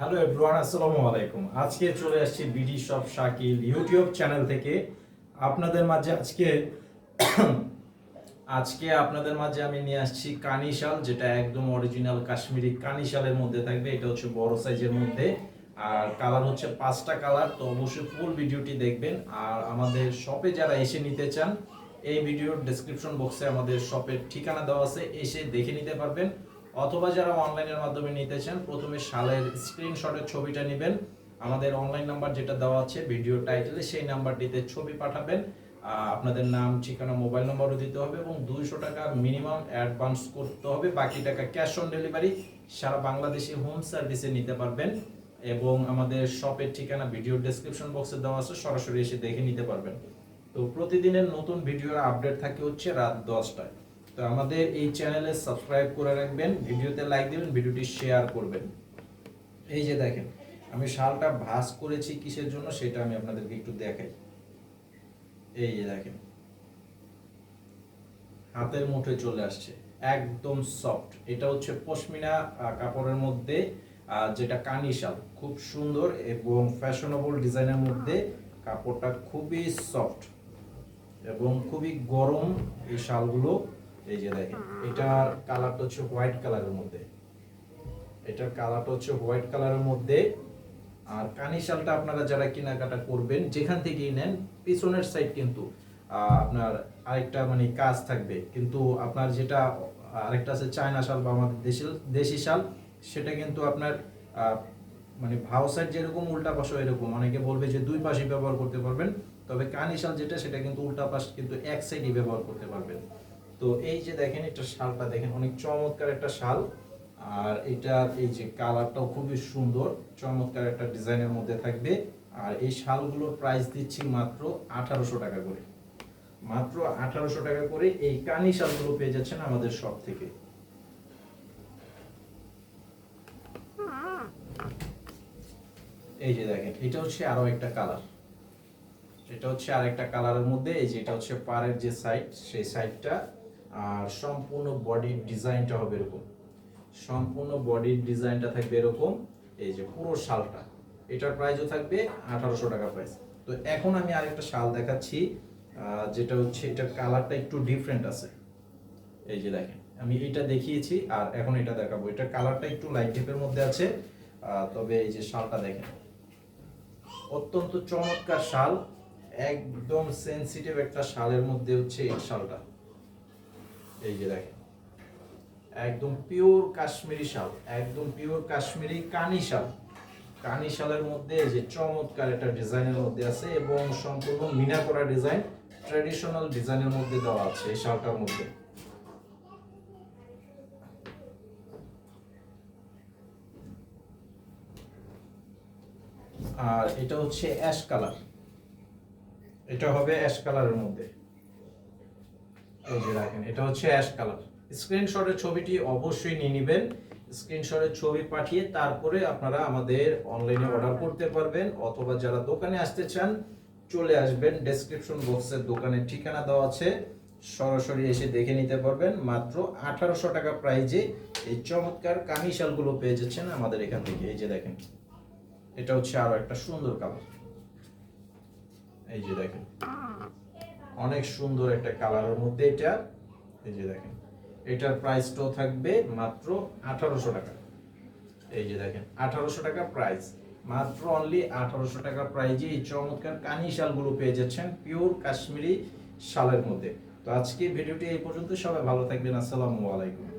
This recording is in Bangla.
হ্যালো এভরিওয়ান আসসালামু আলাইকুম আজকে চলে আসছি BD shop Shakil YouTube channel থেকে। আপনাদের মাঝে আজকে আজকে আপনাদের মাঝে আমি নিয়ে আসছি কানিশাল যেটা একদম অরিজিনাল কাশ্মীরি কানিশালের মধ্যে থাকবে। এটা হচ্ছে বড় সাইজের মধ্যে। আর কালার হচ্ছে পাঁচটা কালার, তো অবশ্যই ফুল ভিডিওটি দেখবেন। আর আমাদের শপে যারা এসে নিতে চান, এই ভিডিওর ডেসক্রিপশন বক্সে আমাদের শপের ঠিকানা দেওয়া আছে, এসে দেখে নিতে পারবেন। অথবা যারা অনলাইনের মাধ্যমে নিতে চান, প্রথমে শালের স্ক্রিনশটের ছবিটা নেবেন। আমাদের অনলাইন নাম্বার যেটা দেওয়া আছে ভিডিও টাইটেলে সেই নাম্বারটিতে ছবি পাঠাবেন। আপনাদের নাম, ঠিকানা মোবাইল নাম্বারও দিতে হবে এবং দুইশো টাকা মিনিমাম অ্যাডভান্স করতে হবে। বাকি টাকা ক্যাশ অন ডেলিভারি সারা বাংলাদেশে হোম সার্ভিসে নিতে পারবেন এবং আমাদের শপের ঠিকানা ভিডিও ডেসক্রিপশন বক্সে দেওয়া আছে, সরাসরি এসে দেখে নিতে পারবেন। তো প্রতিদিনের নতুন ভিডিওর আপডেট থাকে হচ্ছে রাত দশটায়। তো আমাদের এই চ্যানেলে সাবস্ক্রাইব করে রাখবেন, ভিডিওতে লাইক দিবেন, ভিডিওটি শেয়ার করবেন। এই যে দেখেন, আমি শালটা ভাঁজ করেছি কিসের জন্য সেটা আমি আপনাদেরকে একটু দেখাই। এই যে দেখেন, হাতের মুঠে চলে আসছে, একদম সফট এটা হচ্ছে পশমিনা কাপড়ের মধ্যে যেটা কানি শাল। খুব সুন্দর এবং ফ্যাশনেবল ডিজাইনের মধ্যে কাপড়টা খুবই সফট এবং খুবই গরম এই শালগুলো। এই যে দেখেন, এটার কালারটা হচ্ছে হোয়াইট কালারের মধ্যে। এটার কালারটা হচ্ছে হোয়াইট কালারের মধ্যে। আর কানি শালটা আপনারা যারা কেনাকাটা করবেন, যেখান থেকেই নেন, পিছনের সাইড কিন্তু আপনার আরেকটা মানে কাজ থাকবে। কিন্তু আপনার যেটা, আরেকটা আছে চায়না শাল বা আমাদের দেশি দেশি শাল, সেটা কিন্তু আপনার মানে ভাও সাইড যেরকম উল্টা পাশে এরকম। অনেকে বলবে যে দুই পাশে ব্যবহার করতে পারবেন, তবে কানি শাল যেটা, সেটা কিন্তু উল্টা পাশ কিন্তু এক সাইডই ব্যবহার করতে পারবেন। তো এই যে দেখেন, এটা শালটা দেখেন, অনেক চমৎকার একটা শাল। আর এটার এই যে কালারটাও খুবই সুন্দর, চমৎকার একটা ডিজাইনের মধ্যে থাকবে। আর এই শালগুলোর প্রাইস দিচ্ছি মাত্র আঠারোশো টাকা করে। মাত্র আঠারোশো টাকা করে এই কানি শালগুলো পেয়ে যাচ্ছেন আমাদের শপ থেকে। এই যে দেখেন, এটা হচ্ছে আরও একটা কালার এটা হচ্ছে আরেকটা কালারের মধ্যে, এই যে এটা হচ্ছে পাড়ের যে সাইড সেই সাইডটা আর সম্পূর্ণ বডির ডিজাইনটা হবে এরকম। সম্পূর্ণ বডির ডিজাইনটা থাকবে এরকম, এই যে পুরো শালটা। এটার প্রাইসও থাকবে আঠারোশো টাকা প্রাইস তো এখন আমি আরেকটা শাল দেখাচ্ছি যেটা হচ্ছে এটার কালারটা একটু ডিফারেন্ট আছে। এই যে দেখেন, আমি এটা দেখিয়েছি আর এখন এটা দেখাবো। এটার কালারটা একটু লাইট টিপের মধ্যে আছে তবে এই যে শালটা দেখেন। অত্যন্ত চমৎকার শাল, একদম সেনসিটিভ একটা শালের মধ্যে হচ্ছে এই শালটা। এই যে দেখেন। একদম পিওর কাশ্মীরি শাল, একদম পিওর কাশ্মীরি কানি শাল। কানি শালের মধ্যে যে চমৎকার একটা ডিজাইনের মধ্যে আছে এবং সম্পূর্ণ মিনা করা ডিজাইন ট্র্যাডিশনাল ডিজাইনের মধ্যে দেওয়া আছে এই শালটার মধ্যে। আর এটা হচ্ছে অ্যাশ কালার এটা হবে অ্যাশ কালারের মধ্যে। এই যে দেখেন, এটা হচ্ছে অ্যাশ কালার। স্ক্রিনশটের ছবিটি অবশ্যই নিয়ে নেবেন। স্ক্রিনশটের ছবি পাঠিয়ে তারপরে আপনারা আমাদের অনলাইনে অর্ডার করতে পারবেন, অথবা যারা দোকানে আসতে চান, চলে আসবেন। ডেসক্রিপশন বক্সের দোকানের ঠিকানা দেওয়া আছে। সরাসরি এসে দেখে নিতে পারবেন। মাত্র আঠারোশো টাকা প্রাইজে এই চমৎকার কামি শালগুলো পেয়ে যাচ্ছেন আমাদের এখান থেকে। এই যে দেখেন, এটা হচ্ছে আরও একটা সুন্দর কালার এই যে দেখেন। অনেক সুন্দর একটা কালারের মধ্যে এটা। এই যে দেখেন, এটার প্রাইসটাও থাকবে মাত্র আঠারোশো টাকা। এই যে দেখেন, আঠারোশো টাকা প্রাইস মাত্র অনলি আঠারোশো টাকা প্রাইজে এই চমৎকার কানি শালগুলো পেয়ে যাচ্ছেন পিওর কাশ্মীরি শালের মধ্যে। তো আজকে ভিডিওটি এই পর্যন্ত, সবাই ভালো থাকবেন, আসসালামু আলাইকুম।